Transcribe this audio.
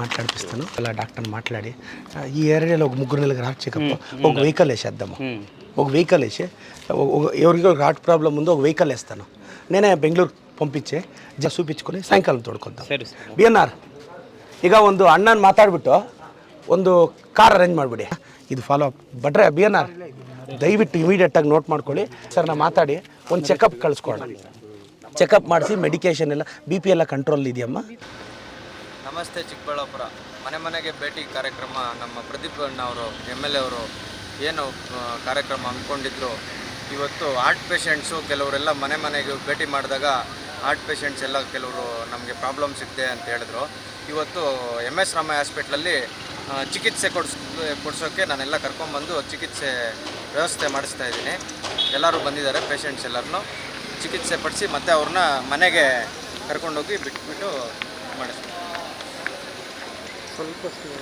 మాట్లాడిపిస్తాను అలా డాక్టర్ని మాట్లాడి ఈ ఏరియాలో ఒక ముగ్గురు నెలలకు రాట్ చెకప్ ఒక వెహికల్ వేసేద్దాము ఒక వెహికల్ వేసి ఎవరికి ಪ್ರಾಬ್ಲಮ್ ప్రాబ్లం ఉందో ఒక వెహికల్ వేస్తాను నేనే బెంగళూరు పంపించే చూపించుకొని ಸಾಯಂಕಾಲ ತೊಡ್ಕೊద్దాం ಬಿ ಎನ್ ಆರ್ ಈಗ ಒಂದು ಅಣ್ಣನ ಮಾತಾಡ್ಬಿಟ್ಟು ಒಂದು ಕಾರ್ ಅರೇಂಜ್ ಮಾಡಿಬಿಡಿ. ಇದು ಫಾಲೋ ಅಪ್ ಬಟ್ರೆ ಬಿ ಎನ್ ಆರ್ ದಯವಿಟ್ಟು ಇಮಿಡಿಯೇಟಾಗಿ ನೋಟ್ ಮಾಡ್ಕೊಳ್ಳಿ. ಸರ್ ನಾನು ಮಾತಾಡಿ. ಒಂದು ಚೆಕಪ್ ಕಳಿಸ್ಕೊಡೋಣ. ಚೆಕಪ್ ಮಾಡಿಸಿ ಮೆಡಿಕೇಷನ್ ಎಲ್ಲ ಬಿ ಪಿ ಎಲ್ಲ ಕಂಟ್ರೋಲ್ ಇದೆಯಮ್ಮ? ನಮಸ್ತೆ ಚಿಕ್ಕಬಳ್ಳಾಪುರ. ಮನೆ ಮನೆಗೆ ಭೇಟಿ ಕಾರ್ಯಕ್ರಮ ನಮ್ಮ ಪ್ರದೀಪ್ ಅವರು, ಎಂ ಎಲ್ ಎ ಅವರು ಏನು ಕಾರ್ಯಕ್ರಮ ಅಂದ್ಕೊಂಡಿದ್ರು ಇವತ್ತು ಹಾರ್ಟ್ ಪೇಷಂಟ್ಸು ಕೆಲವರೆಲ್ಲ ಮನೆ ಮನೆಗೆ ಭೇಟಿ ಮಾಡಿದಾಗ ಹಾರ್ಟ್ ಪೇಷಂಟ್ಸ್ ಎಲ್ಲ ಕೆಲವರು ನಮಗೆ ಪ್ರಾಬ್ಲಮ್ಸ್ ಇದೆ ಅಂತ ಹೇಳಿದ್ರು. ಇವತ್ತು ಎಂ ಎಸ್ ರಾಮಯ್ಯ ಹಾಸ್ಪಿಟ್ಲಲ್ಲಿ ಚಿಕಿತ್ಸೆ ಕೊಡಿಸ್ ಕೊಡಿಸೋಕ್ಕೆ ನಾನೆಲ್ಲ ಕರ್ಕೊಂಬಂದು ಚಿಕಿತ್ಸೆ ವ್ಯವಸ್ಥೆ ಮಾಡಿಸ್ತಾ ಇದ್ದೀನಿ. ಎಲ್ಲರೂ ಬಂದಿದ್ದಾರೆ ಪೇಷಂಟ್ಸ್ ಎಲ್ಲರನ್ನೂ ಚಿಕಿತ್ಸೆ ಪಡಿಸಿ ಮತ್ತೆ ಅವ್ರನ್ನ ಮನೆಗೆ ಕರ್ಕೊಂಡೋಗಿ ಬಿಟ್ಬಿಟ್ಟು ಮಾಡಿಸ್ತೀನಿ